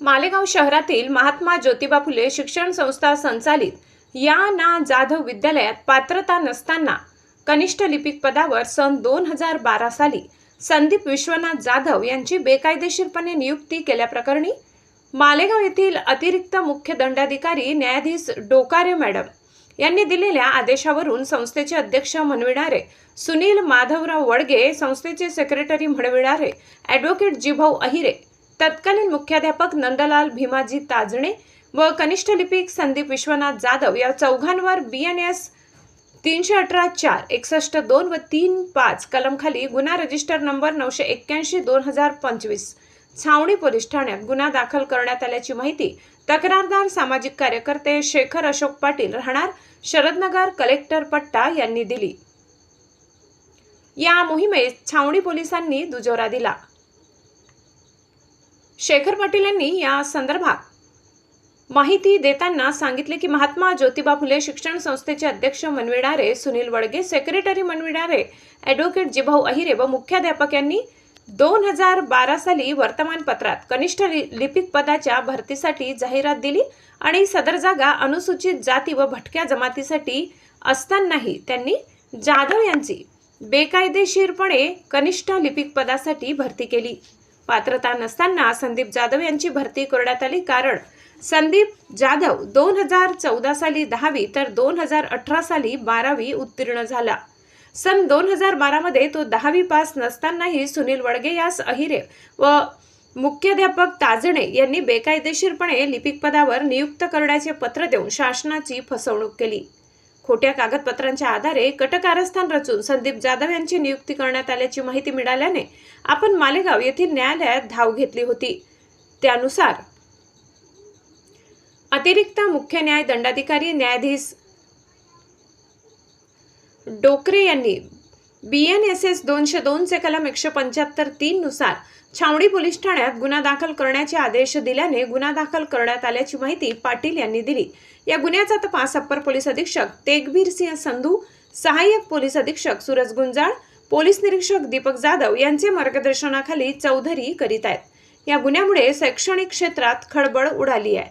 मालेगाव शहरातील महात्मा ज्योतिबा फुले शिक्षण संस्था संचालित या ना जाधव विद्यालयात पात्रता नसताना कनिष्ठ लिपिक पदावर सन दोन हजार बारा साली संदीप विश्वनाथ जाधव यांची बेकायदेशीरपणे नियुक्ती केल्याप्रकरणी मालेगाव येथील अतिरिक्त मुख्य दंडाधिकारी न्यायाधीश डोकारे मॅडम यांनी दिलेल्या आदेशावरून संस्थेचे अध्यक्ष म्हणविणारे सुनील माधवराव वडगे संस्थेचे सेक्रेटरी म्हणविणारे ॲडव्होकेट जिभाऊ अहिरे तत्कालीन मुख्याध्यापक नंदलाल भीमाजी ताजणे व कनिष्ठ लिपिक संदीप विश्वनाथ जाधव या चौघांवर बी एन एस तीनशे अठरा चार एकसष्ट दोन व तीन पाच कलमखाली गुन्हा रजिस्टर नंबर नऊशे एक्क्याऐंशी दोन हजार पंचवीस छावणी पोलीस ठाण्यात गुन्हा दाखल करण्यात आल्याची माहिती तक्रारदार सामाजिक कार्यकर्ते शेखर अशोक पाटील राहणार शरदनगर कलेक्टर पट्टा यांनी दिली. या मोहिमेत छावणी पोलिसांनी दुजोरा दिला. शेखर पाटील यांनी या संदर्भात माहिती देताना सांगितले की महात्मा ज्योतिबा फुले शिक्षण संस्थेचे अध्यक्ष मनविणारे सुनील वडगे सेक्रेटरी मनविणारे ॲडव्होकेट जिभाऊ अहिरे व मुख्याध्यापक यांनी दोन हजार बारा साली वर्तमानपत्रात कनिष्ठ लि- लिपिक पदाच्या भरतीसाठी जाहिरात दिली आणि सदर जागा अनुसूचित जाती व भटक्या जमातीसाठी असतानाही त्यांनी जाधव यांची बेकायदेशीरपणे कनिष्ठ लिपिक पदासाठी भरती केली. पात्रता नसताना संदीप जाधव यांची भरती करण्यात आली. कारण संदीप जाधव दोन हजार चौदा साली दहावी तर दोन हजार अठरा साली बारावी उत्तीर्ण झाला. सन दोन हजार बारामध्ये तो दहावी पास नसतानाही सुनील वडगे यास अहिरे व मुख्याध्यापक ताजणे यांनी बेकायदेशीरपणे लिपिक पदावर नियुक्त करण्याचे पत्र देऊन शासनाची फसवणूक केली. खोट्या कागदपत्रांच्या आधारे कटकारस्थान रचून संदीप जाधव यांची नियुक्ती करण्यात आल्याची माहिती मिळाल्याने आपण मालेगाव येथील न्यायालयात धाव घेतली होती. त्यानुसार अतिरिक्त मुख्य न्याय दंडाधिकारी न्यायाधीश डोकरे यांनी बी एन एस एस दोनशे दोनचे कलम एकशे पंच्याहत्तर तीननुसार छावणी पोलीस ठाण्यात गुन्हा दाखल करण्याचे आदेश दिल्याने गुन्हा दाखल करण्यात आल्याची माहिती पाटील यांनी दिली. या गुन्ह्याचा तपास अप्पर पोलीस अधीक्षक तेगबीर सिंह संधू सहाय्यक पोलीस अधीक्षक सूरज गुंजाळ पोलीस निरीक्षक दीपक जाधव यांचे मार्गदर्शनाखाली चौधरी करीत आहेत. या गुन्ह्यामुळे शैक्षणिक क्षेत्रात खळबळ उडाली आहे.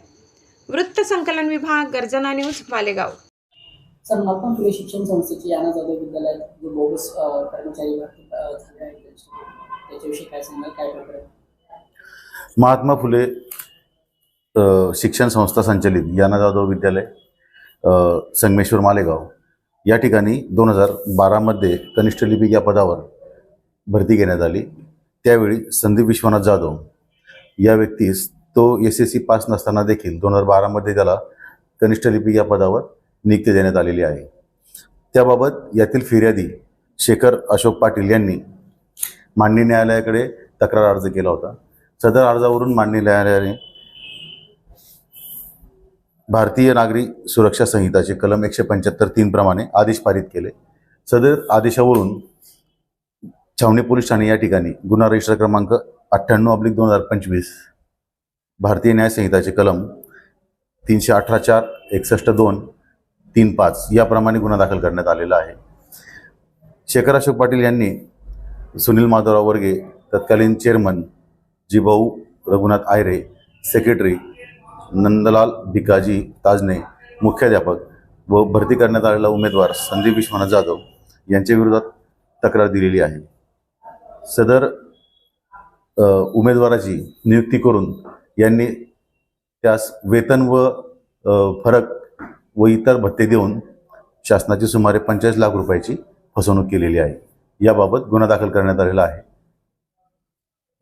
वृत्त संकलन विभाग गर्जना न्यूज मालेगाव. सर महात्मा फुले शिक्षण संस्थेची याना जाधव विद्यालयात जो बोगस कर्मचारी भरती झाले आहेत त्याच्याविषयी काय सांगाल काय प्रकार महात्मा फुले शिक्षण संस्था संचलित याना जाधव विद्यालय संगमेश्वर मालेगाव. या ठिकाणी दोन हजार बारामध्ये कनिष्ठ लिपिक या पदावर भरती घेण्यात आली. त्यावेळी संदीप विश्वनाथ जाधव या व्यक्तीस तो एस एस सी पास नसताना देखील दोन हजार बारामध्ये त्याला कनिष्ठ लिपिक या पदावर नियुक्ती देण्यात आलेली आहे. त्याबाबत यातील फिर्यादी शेखर अशोक पाटील यांनी माननीय न्यायालयाकडे तक्रार अर्ज केला होता. सदर अर्जावरून माननीय न्यायालयाने भारतीय नागरी सुरक्षा संहिताचे कलम एकशे पंच्याहत्तर तीनप्रमाणे आदेश पारित केले. सदर आदेशावरून छावणी पोलीस ठाणे या ठिकाणी गुन्हा रजिस्टर क्रमांक अठ्ठ्याण्णव अब्लिक दोन हजार पंचवीस भारतीय न्यायसंहिताचे कलम तीनशे अठरा चार एकसष्ट दोन तीन पाच याप्रमाणे गुन्हा दाखल करण्यात आलेला आहे. शेखर अशोक पाटील यांनी सुनील माधवराव वर्गे तत्कालीन चेअरमन जीभाऊ रघुनाथ आयरे सेक्रेटरी नंदलाल भिकाजी ताजने मुख्याध्यापक व भरती करण्यात आलेला उमेदवार संदीप विश्वनाथ जाधव यांच्या विरोधात तक्रार दिलेली आहे. सदर उमेदवाराची नियुक्ती करून यांनी त्यास वेतन व फरक व इतर भत्ते देऊन शासनाची सुमारे पंचेचाळीस लाख रुपयाची फसवणूक केलेली आहे. याबाबत गुन्हा दाखल करण्यात आलेला आहे.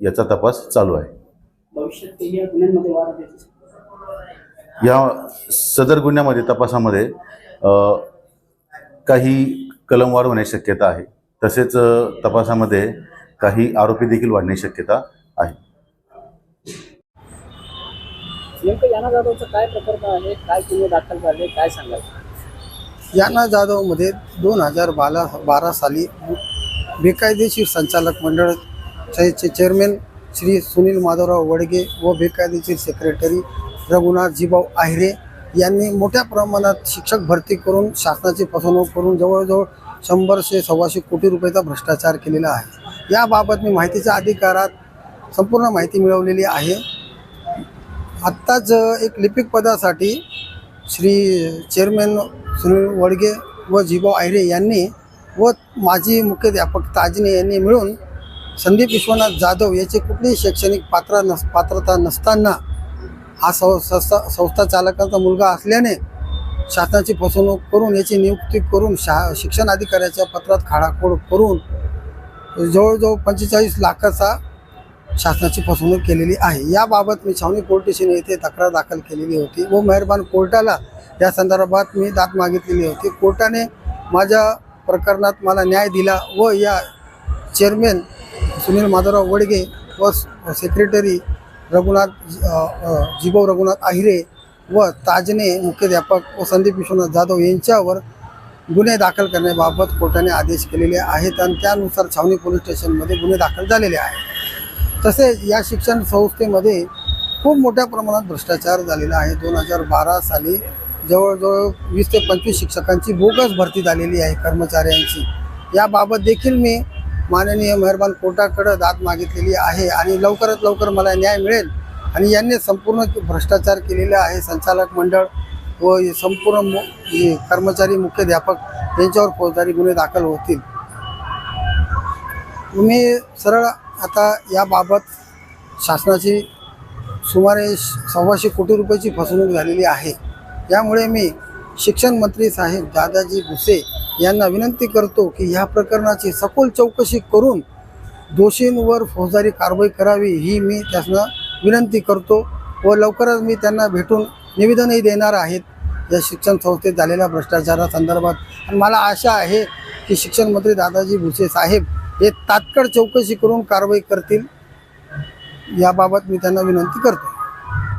याचा तपास चालू आहे. या वाढ सदर गुन्ह्यामध्ये तपासामध्ये काही कलमवार होण्याची शक्यता आहे. तसेच तपासामध्ये काही आरोपी देखील वाढण्याची शक्यता आहे. नेमकं याना जाधवचं काय प्रकरण आहे? काय गुन्हे दाखल झाले? काय सांगाल याना जाधवमध्ये दोन हजार बारा बारा साली बेकायदेशीर संचालक मंडळाचे चेअरमॅन श्री सुनील माधवराव वडगे व बेकायदेशीर सेक्रेटरी रघुनाथ जीभाऊ आहिरे यांनी मोठ्या प्रमाणात शिक्षक भरती करून शासनाची फसवणूक करून जवळजवळ शंभरशे सव्वाशे कोटी रुपयाचा भ्रष्टाचार केलेला आहे. याबाबत मी माहितीच्या अधिकारात संपूर्ण माहिती मिळवलेली आहे. आत्ताच एक लिपिक पदासाठी श्री चेअरमॅन सुनील वडगे व जिभाऊ आयरे यांनी व माजी मुख्याध्यापक ताजने यांनी मिळून संदीप विश्वनाथ जाधव याची कुठलीही शैक्षणिक पात्र नस पात्रता नसताना हा सं संस्था संस्था चालकांचा मुलगा असल्याने शासनाची फसवणूक करून याची नियुक्ती करून शा शिक्षण अधिकाऱ्याच्या पत्रात खाडाखोड करून जवळजवळ पंचेचाळीस लाखाचा शासनाची फसवणूक केलेली आहे. याबाबत मी छावणी पोलीस स्टेशन येथे तक्रार दाखल केलेली होती व मेहरबान कोर्टाला या संदर्भात मी दाद मागितलेली होती. कोर्टाने माझ्या प्रकरणात मला न्याय दिला व या चेअरमॅन सुनील माधवराव वडगे व सेक्रेटरी रघुनाथ अ, रघुनाथ आहिरे व ताजने मुख्याध्यापक व संदीप विश्वनाथ जाधव यांच्यावर गुन्हे दाखल करण्याबाबत कोर्टाने आदेश केलेले आहेत आणि त्यानुसार छावणी पोलीस स्टेशनमध्ये गुन्हे दाखल झालेले आहेत. तसेच या शिक्षण संस्थेमध्ये खूप मोठ्या प्रमाणात भ्रष्टाचार झालेला आहे. दोन हजार बारा साली जवळजवळ वीस ते पंचवीस शिक्षकांची बोगस भरती झालेली आहे कर्मचाऱ्यांची. याबाबत देखील मी माननीय मेहरबान कोर्टाकडं दाद मागितलेली आहे आणि लवकरात लवकर मला न्याय मिळेल आणि यांनी संपूर्ण भ्रष्टाचार केलेला आहे. संचालक मंडळ व संपूर्ण मु कर्मचारी मुख्याध्यापक यांच्यावर फौजदारी गुन्हे दाखल होतील. मी सरळ आता याबाबत शासनाची सुमारे सव्वाशे कोटी रुपयाची फसवणूक झालेली आहे. यामुळे मी शिक्षण मंत्री साहेब दादाजी भुसे यांना विनंती करतो की ह्या प्रकरणाची सखोल चौकशी करून दोषींवर फौजदारी कारवाई करावी ही मी त्यांना विनंती करतो व लवकरच मी त्यांना भेटून निवेदनही देणार आहेत. या शिक्षण संस्थेत झालेल्या भ्रष्टाचारासंदर्भात. आणि मला आशा आहे की शिक्षण मंत्री दादाजी भुसे साहेब हे तात्काळ चौकशी करून कारवाई करतील याबाबत मी त्यांना विनंती करतो